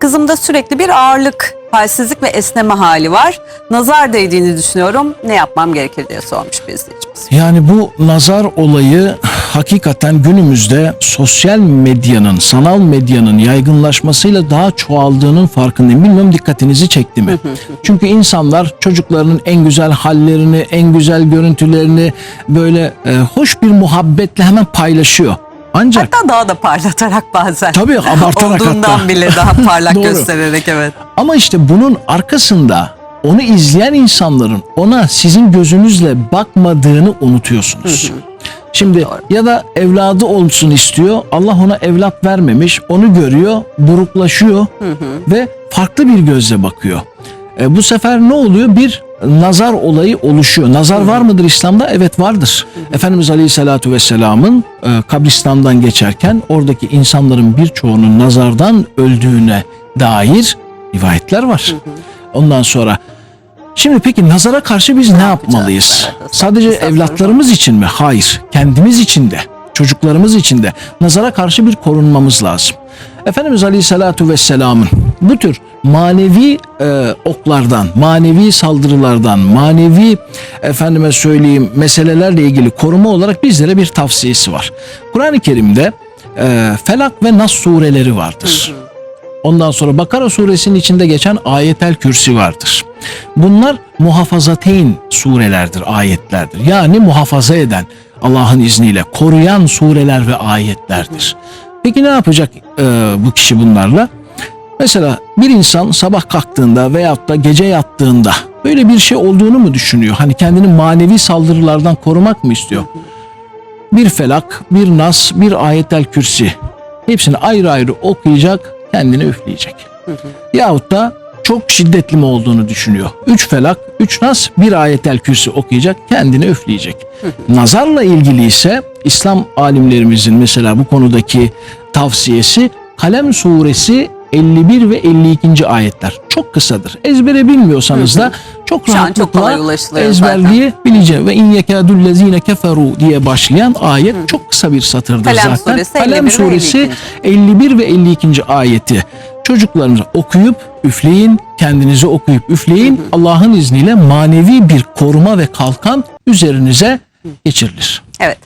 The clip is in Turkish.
Kızımda sürekli bir ağırlık, halsizlik ve esneme hali var. Nazar değdiğini düşünüyorum. Ne yapmam gerekir diye sormuş bir izleyicimiz. Yani bu nazar olayı hakikaten günümüzde sosyal medyanın, sanal medyanın yaygınlaşmasıyla daha çoğaldığının farkındayım. Bilmiyorum dikkatinizi çekti mi? Çünkü insanlar çocuklarının en güzel hallerini, en güzel görüntülerini böyle e, hoş bir muhabbetle hemen paylaşıyor. Ancak Hatta daha da parlatarak bazen. Tabii, abartarak Olduğundan hatta. bile daha parlak Doğru. göstererek evet. Ama işte bunun arkasında onu izleyen insanların ona sizin gözünüzle bakmadığını unutuyorsunuz. Şimdi ya da evladı olsun istiyor. Allah ona evlat vermemiş. Onu görüyor, buruklaşıyor ve farklı bir gözle bakıyor. E, bu sefer ne oluyor? Bir nazar olayı oluşuyor. Nazar var mıdır İslam'da? Evet vardır. Efendimiz Aleyhisselatü Vesselam'ın e, kabristandan geçerken oradaki insanların birçoğunun nazardan öldüğüne dair rivayetler var. Ondan sonra Şimdi peki nazara karşı biz ne, yapmalıyız? Sadece evlatlarımız için mi? Hayır. Kendimiz için de, çocuklarımız için de nazara karşı bir korunmamız lazım. Efendimiz Aleyhisselatü Vesselam'ın bu tür manevi e, oklardan, manevi saldırılardan, manevi efendime söyleyeyim meselelerle ilgili koruma olarak bizlere bir tavsiyesi var. Kur'an-ı Kerim'de e, Felak ve Nas sureleri vardır. Ondan sonra Bakara suresinin içinde geçen ayetel kürsi vardır. Bunlar muhafazateyn surelerdir, ayetlerdir. Yani muhafaza eden, Allah'ın izniyle koruyan sureler ve ayetlerdir. Peki ne yapacak e, bu kişi bunlarla? Mesela bir insan sabah kalktığında veyahut da gece yattığında böyle bir şey olduğunu mu düşünüyor? Hani kendini manevi saldırılardan korumak mı istiyor? Bir felak, bir nas, bir ayetel kürsi. Hepsini ayrı ayrı okuyacak, kendini üfleyecek. Yahut da çok şiddetli mi olduğunu düşünüyor. Üç felak, üç nas, bir ayetel kürsi okuyacak, kendini üfleyecek. Nazarla ilgili ise İslam alimlerimizin mesela bu konudaki tavsiyesi Kalem suresi 51 ve 52. ayetler. Çok kısadır. Ezbere bilmiyorsanız da çok çok rahatlıkla ulaşılıyor ezberleyebileceğim. Ve in yekâdüllezîne keferu diye başlayan ayet çok kısa bir satırdır Kalem zaten. suresi Kalem 51 ve suresi 52. 51 ve 52. ayeti. Çocuklarınızı okuyup üfleyin, kendinizi okuyup üfleyin. Allah'ın izniyle manevi bir koruma ve kalkan üzerinize geçirilir. Evet.